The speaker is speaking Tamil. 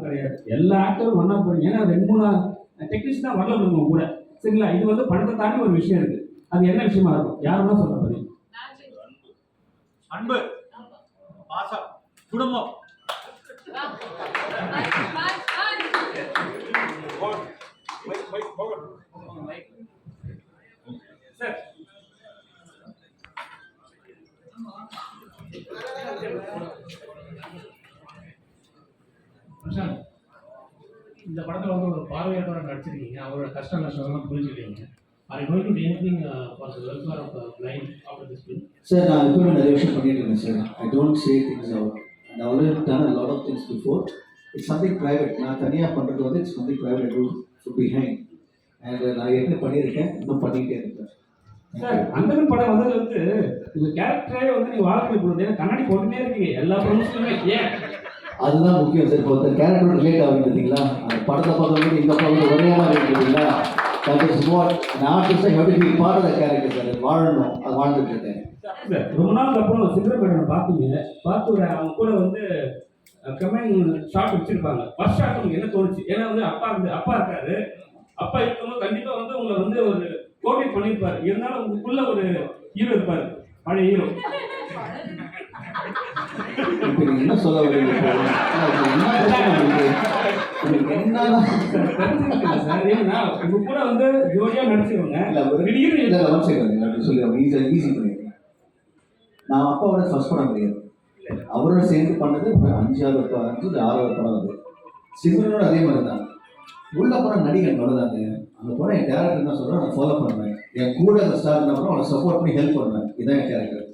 கிடையாது. எல்லா ஆக்டரும் ஒன்றா போறீங்க. ஏன்னா ரெண்டு மூணு டெக்னீஷியன் தான் வரல உங்க கூட. சரிங்களா? இது வந்து பணத்தை தாண்டி ஒரு விஷயம் இருக்கு. அது என்ன விஷயமா இருக்கும்? யாருன்னா சொல்ல போறீங்க. அன்பு. பாசம். குடும்பம். சார் பிரசாந்த் இந்த படத்தில் வந்து ஒரு பார்வையாளராக நடிச்சிருக்கீங்க. அவரோட கஷ்ட நஷ்டம்லாம் புரிஞ்சுக்கிறீங்க டு சார் நான் எப்பவுமே நிறைய விஷயம் பண்ணிட்டு இருக்கேன் sir I don't say things out I already done lot of things before it's something private நான் தனியாக பண்ணுறது வந்து it's something private to behind and நான் ஏற்கனவே பண்ணியிருக்கேன். இன்னும் பண்ணிக்கிட்டே இருக்கேன் சார் அந்தகன் படம் வந்ததுல இருந்து உங்க கேரக்டரே வந்து நீங்க வாழ்க்கை கொடுத்து ஏன்னா கண்ணாடி போட்டுனே இருக்கீங்க. எல்லா ப்ரொமோஷனுமே ஏன்? அதுதான் முக்கியம். சார் இப்போ ஒருத்தர் கேரக்டர் ரிலேட் ஆகுது பார்த்தீங்களா? அந்த படத்தை பார்க்கும்போது இந்த படம் ஒரே மாதிரி இருக்கு பார்த்தீங்களா? That is what an artist have to be part of the sir அது வாழணும். அது வாழ்ந்துட்டு இருக்கேன் சார் ரொம்ப நாளுக்கு அப்புறம் சித்திரப்பேட்டனை பார்த்தீங்க. பார்த்து ஒரு அவங்க கூட வந்து கமெண்ட் ஷாட் வச்சிருப்பாங்க. ஃபர்ஸ்ட் ஷாட் உங்களுக்கு என்ன தோணுச்சு? ஏன்னா வந்து அப்பா இருந்து அப்பா இருக்காரு. அப்பா இருக்கும்போது கண்டிப்பாக வந்து உங்களை வந்து ஒரு கோஆர்டினேட் பண்ணியிருப்பாரு இருந்தாலும் உங்களுக்குள்ள ஒரு ஹீரோ இருப்பாரு. இப்போ நீங்கள் என்ன சொல்ல வரீங்க? உங்க கூட வந்து ஜோடியா பண்ணிடுறேன் நான் அப்பாவோட ஃபர்ஸ்ட் படம் கிடையாது. அவரோட சேர்ந்து பண்ணது ஒரு அஞ்சாவது அஞ்சு இல்லை ஆறாவது படம் அது. சிவனோட அதே மாதிரி தான் உள்ள படம் நடிகன் அவ்வளோதாங்க அந்த படம் என் டேரக்டர் என்ன சொல்கிறேன் நான் ஃபாலோ பண்ணுவேன் என் கூட அந்த ஸ்டார் என்ன அவனை சப்போர்ட் பண்ணி ஹெல்ப் பண்ணுவேன் இதான் என் கேரக்டர்